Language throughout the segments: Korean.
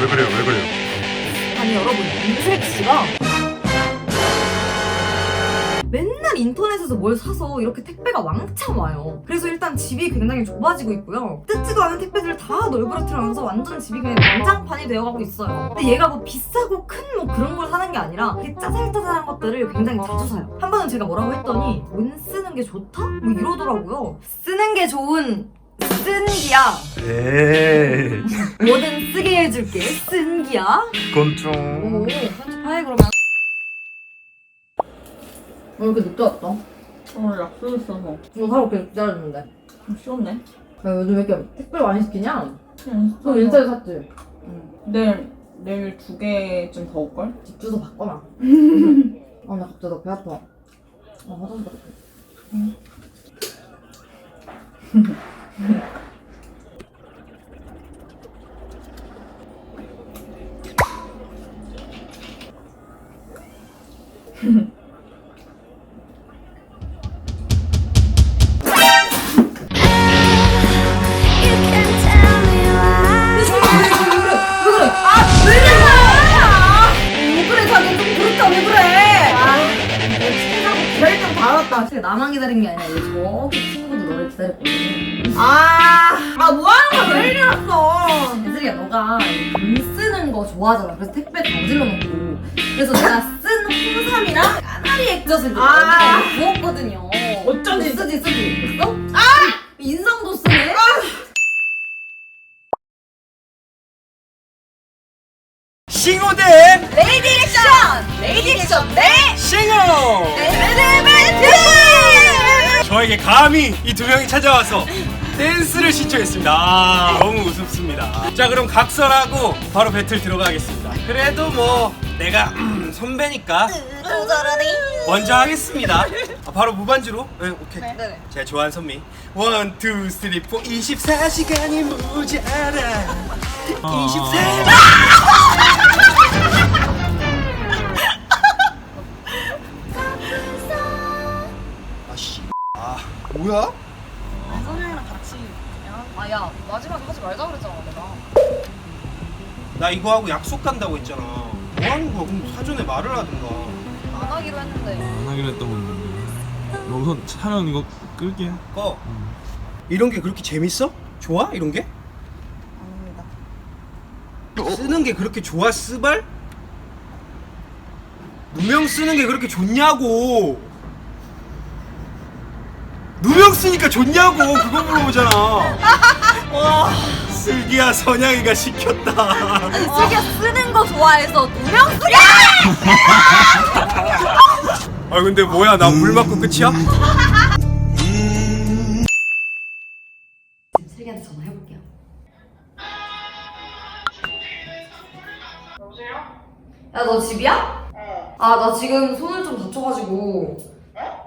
왜 그래요? 왜 그래요? 아니 여러분 임색 씨가 맨날 인터넷에서 뭘 사서 이렇게 택배가 왕창 와요. 그래서 일단 집이 굉장히 좁아지고 있고요. 뜯지도 않은 택배들을 다 널브러뜨려면서 완전 집이 그냥 난장판이 되어가고 있어요. 근데 얘가 뭐 비싸고 큰 뭐 그런 걸 사는 게 아니라 이렇게 짜잘짜잘한 것들을 굉장히 자주 사요. 한 번은 제가 뭐라고 했더니 돈 쓰는 게 좋다? 뭐 이러더라고요. 쓰는 게 좋은 쓴 기야. 에이. 뭐든 쓰게 해줄게. 쓴 기야. 그건 좀. 오, 편집하해 그러면. 왜 이렇게 늦게 왔다? 어, 약속 있어서. 이거 하루 이렇게 기다렸는데. 좀 쉬웠네. 야, 요즘 왜 이렇게 택배 많이 시키냐? 너 인스타에 샀지? 응. 내일, 내일 두 개쯤 더 올걸? 집 주소 바꿔놔. 아, 나 갑자기 너배 아파. 아, 화장실 갔다. You Yeah. 나만 기다린 게 아니라 이거 저기 친구도 너를 기다렸거든. 아, 아, 뭐 하는 거야? 왜 이리 왔어? 애들이야 너가 돈 쓰는 거 좋아하잖아 그래서 택배 다 질러 놓고 그래서 내가 쓴 홍삼이랑 까나리 액젓을 아. 여기 부었거든요 어쩐지. 쓰지 쓰지 됐어? 아! 인상도 쓰네 싱어대 레이디 액션! 레이디 액션 네! 싱어 엘리베이트! 저에게 감히 이 두 명이 찾아와서 댄스를 신청했습니다. 아, 너무 우습습니다. 자 그럼 각설하고 바로 배틀 들어가겠습니다. 그래도 뭐 내가 음, 선배니까 먼저 하겠습니다. 아, 바로 무반주로? 네, 오케이. 네네. 제가 좋아하는 선미. 원, 투, 쓰리, 포 24시간이 모자라 24 아씨 뭐야? 아야 마지막에 하지 말자 그랬잖아 내가. 나 이거 하고 약속 간다고 했잖아. 뭐 하는 거야? 그럼 사전에 말을 하든가. 안 하기로 했는데. 안 하기로 했던 건데? 너 우선 촬영 이거 끌게. 꺼. 이런 게 그렇게 재밌어? 좋아? 이런 게? 쓰는 게 그렇게 좋아 쓰발? 누명 쓰는 게 그렇게 좋냐고 누명 쓰니까 좋냐고 그거 물어보잖아 와 슬기야 선양이가 시켰다 아니 슬기야 쓰는 거 좋아해서 누명 쓰기 아 근데 뭐야 나 물 맞고 끝이야? 슬기한테 전화해볼게요 여보세요? 야 너 집이야? 아 나 지금 손을 좀 다쳐가지고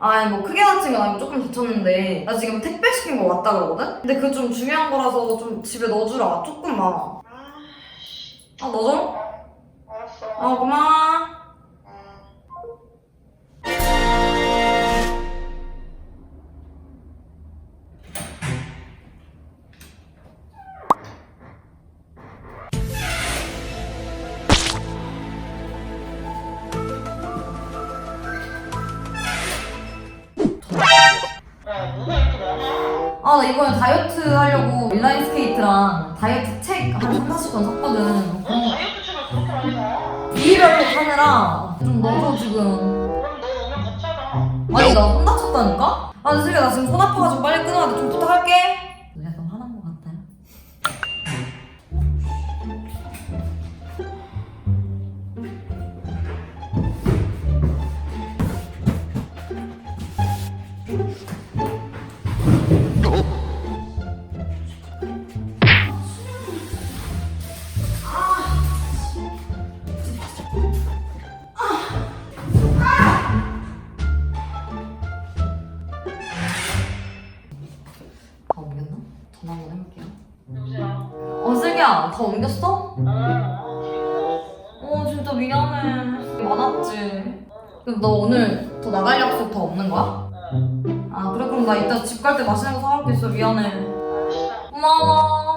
아니 뭐 크게 다친 건 아니고 조금 다쳤는데 나 지금 택배 시킨 거 왔다 그러거든? 근데 그거 좀 중요한 거라서 좀 집에 넣어주라 조금만 아 넣어줘? 알았어. 어 고마워 아? 아나 이번에 다이어트 하려고 인라인 스케이트랑 다이어트 책 한 3, 40권 샀거든 너 다이어트 책을 그렇게 많이 사? 비별로 사느라 좀 넣어줘 지금 그럼 너 오면 같이 하자. 아니 나손 다쳤다니까? 아 슬기야 나 지금 손 아파가지고 빨리 끊어야 돼 좀 부탁할게 야 다 옮겼어? 아, 어 진짜 미안해. 많았지. 그럼 너 오늘 더 나갈 약속 더 없는 거야? 아 그래. 그럼 나 이따 집 갈 때 맛있는 거 사올 게. 있어 미안해. 고마워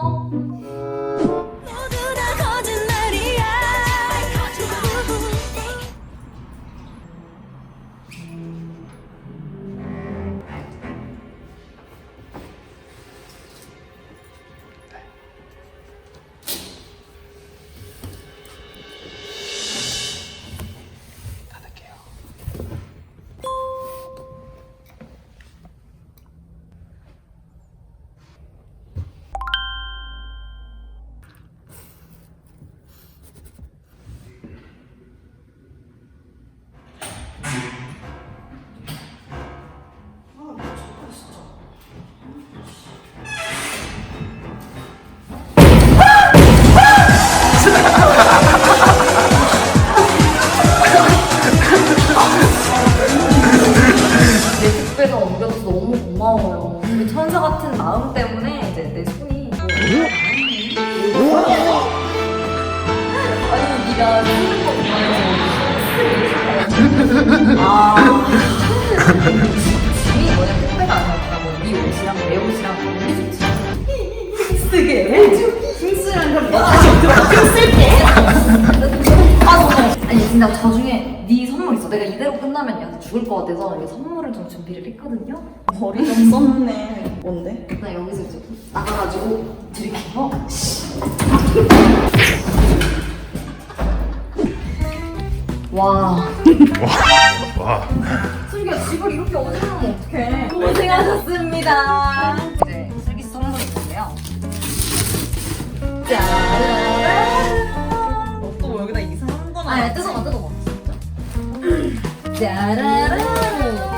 뭐냐면 택배가 옷이랑 내 옷이랑 우리 집 쓰게 아 아니 진짜 저 중에 네 선물 있어 내가 이대로 끝나면 얘한테 죽을 것 같아서 이게 선물을 좀 준비를 했거든요 머리 좀 썼네. 뭔데? 나 여기서 이제 나가가지고 드릴게요 와 와. 슬기야 집을 이렇게 어지르면 어떡해? 고생하셨습니다. 이제 슬기 씨 선물이 있는데요. 짜라란 또 여기다 이상한 건 아니 뜯어봐 뜯어봐. 짜라란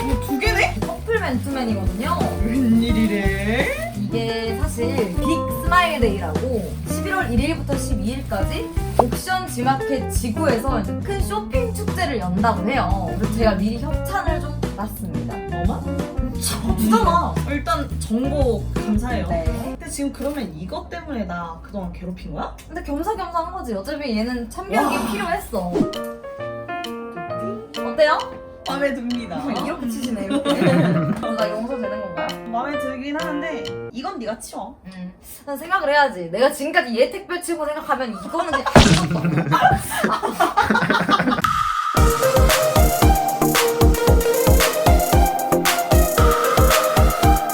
이거 두 개네? 커플 맨투맨이거든요. 웬일이래? 이게 사실 빅 스마일 데이라고 11월 1일부터 12일까지 옥션 지마켓 지구에서 이제 큰 쇼핑 축제를 연다고 해요. 그래서 제가 미리 협찬을 좀 받았습니다. 너만? 주잖아. 일단 정보 감사해요. 네. 근데 지금 그러면 이것 때문에 나 그동안 괴롭힌 거야? 근데 겸사겸사 한 거지. 어차피 얘는 참견이 필요했어. 어때요? 마음에 듭니다. 이렇게 치시네, 이렇게. 나 용서 되는 건가요? 마음에 들긴 하는데 이건 네가 치워. 음. 난 생각을 해야지. 내가 지금까지 얘 택배 치고 생각하면 이거는 그냥